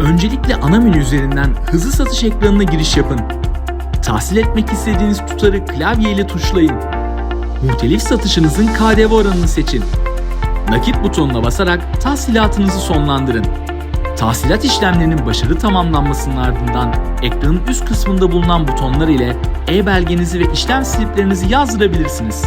Öncelikle ana menü üzerinden hızlı satış ekranına giriş yapın. Tahsil etmek istediğiniz tutarı klavye ile tuşlayın. Muhtelif satışınızın KDV oranını seçin. Nakit butonuna basarak tahsilatınızı sonlandırın. Tahsilat işlemlerinin başarı tamamlanmasının ardından ekranın üst kısmında bulunan butonlar ile e-belgenizi ve işlem sliplerinizi yazdırabilirsiniz.